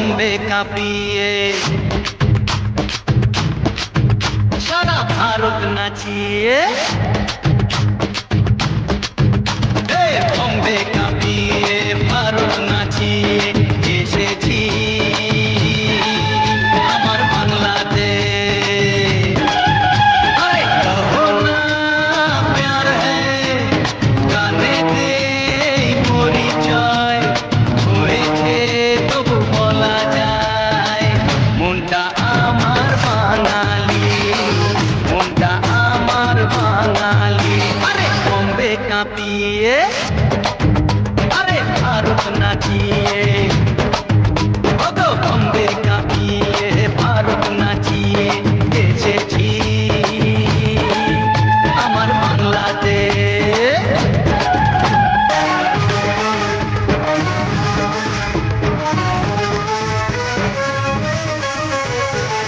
বম্বে কাঁপিয়ে সারা ভারত নাচিয়ে বম্বে কাঁপিয়ে ভারত নাচিয়ে বাঙালি। বম্বে কাঁপিয়ে।